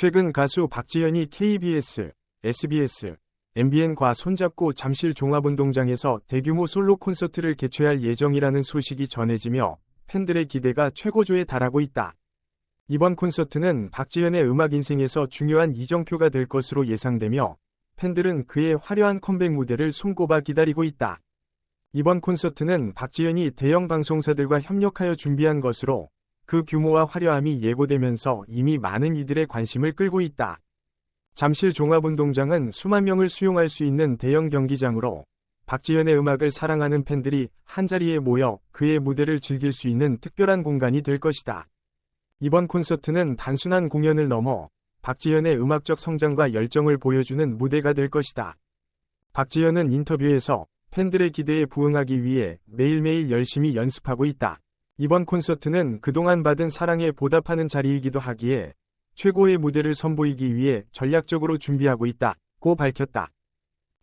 최근 가수 박지현이 KBS, SBS, MBN과 손잡고 잠실 종합운동장에서 대규모 솔로 콘서트를 개최할 예정이라는 소식이 전해지며 팬들의 기대가 최고조에 달하고 있다. 이번 콘서트는 박지현의 음악 인생에서 중요한 이정표가 될 것으로 예상되며 팬들은 그의 화려한 컴백 무대를 손꼽아 기다리고 있다. 이번 콘서트는 박지현이 대형 방송사들과 협력하여 준비한 것으로 그 규모와 화려함이 예고되면서 이미 많은 이들의 관심을 끌고 있다. 잠실 종합운동장은 수만 명을 수용할 수 있는 대형 경기장으로 박지현의 음악을 사랑하는 팬들이 한자리에 모여 그의 무대를 즐길 수 있는 특별한 공간이 될 것이다. 이번 콘서트는 단순한 공연을 넘어 박지현의 음악적 성장과 열정을 보여주는 무대가 될 것이다. 박지현은 인터뷰에서 팬들의 기대에 부응하기 위해 매일매일 열심히 연습하고 있다. 이번 콘서트는 그동안 받은 사랑에 보답하는 자리이기도 하기에 최고의 무대를 선보이기 위해 전략적으로 준비하고 있다 고 밝혔다.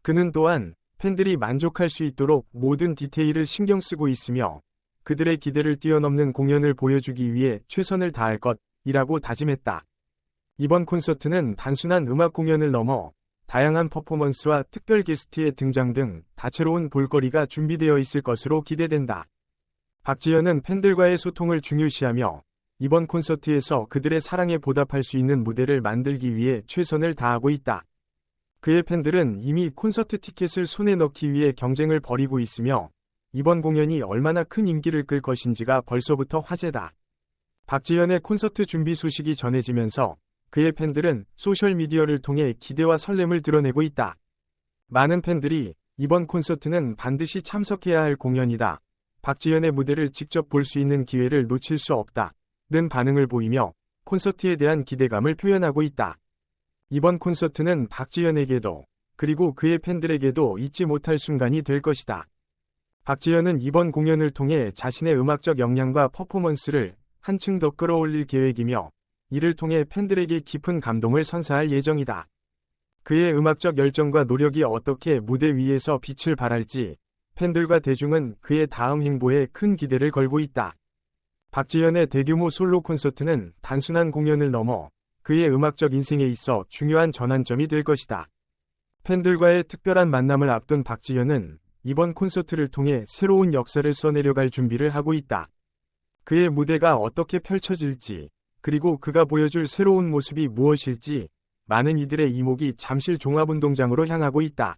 그는 또한 팬들이 만족할 수 있도록 모든 디테일을 신경 쓰고 있으며 그들의 기대를 뛰어넘는 공연을 보여주기 위해 최선을 다할 것이라고 다짐했다. 이번 콘서트는 단순한 음악 공연을 넘어 다양한 퍼포먼스와 특별 게스트의 등장 등 다채로운 볼거리가 준비되어 있을 것으로 기대된다. 박지현은 팬들과의 소통을 중요시하며 이번 콘서트에서 그들의 사랑에 보답할 수 있는 무대를 만들기 위해 최선을 다하고 있다. 그의 팬들은 이미 콘서트 티켓을 손에 넣기 위해 경쟁을 벌이고 있으며 이번 공연이 얼마나 큰 인기를 끌 것인지가 벌써부터 화제다. 박지현의 콘서트 준비 소식이 전해지면서 그의 팬들은 소셜미디어를 통해 기대와 설렘을 드러내고 있다. 많은 팬들이 이번 콘서트는 반드시 참석해야 할 공연이다. 박지현의 무대를 직접 볼 수 있는 기회를 놓칠 수 없다. 는 반응을 보이며 콘서트에 대한 기대감을 표현하고 있다. 이번 콘서트는 박지현에게도 그리고 그의 팬들에게도 잊지 못할 순간이 될 것이다. 박지현은 이번 공연을 통해 자신의 음악적 역량과 퍼포먼스를 한층 더 끌어올릴 계획이며 이를 통해 팬들에게 깊은 감동을 선사할 예정이다. 그의 음악적 열정과 노력이 어떻게 무대 위에서 빛을 발할지 팬들과 대중은 그의 다음 행보에 큰 기대를 걸고 있다. 박지현의 대규모 솔로 콘서트는 단순한 공연을 넘어 그의 음악적 인생에 있어 중요한 전환점이 될 것이다. 팬들과의 특별한 만남을 앞둔 박지현은 이번 콘서트를 통해 새로운 역사를 써내려갈 준비를 하고 있다. 그의 무대가 어떻게 펼쳐질지, 그리고 그가 보여줄 새로운 모습이 무엇일지, 많은 이들의 이목이 잠실 종합운동장으로 향하고 있다.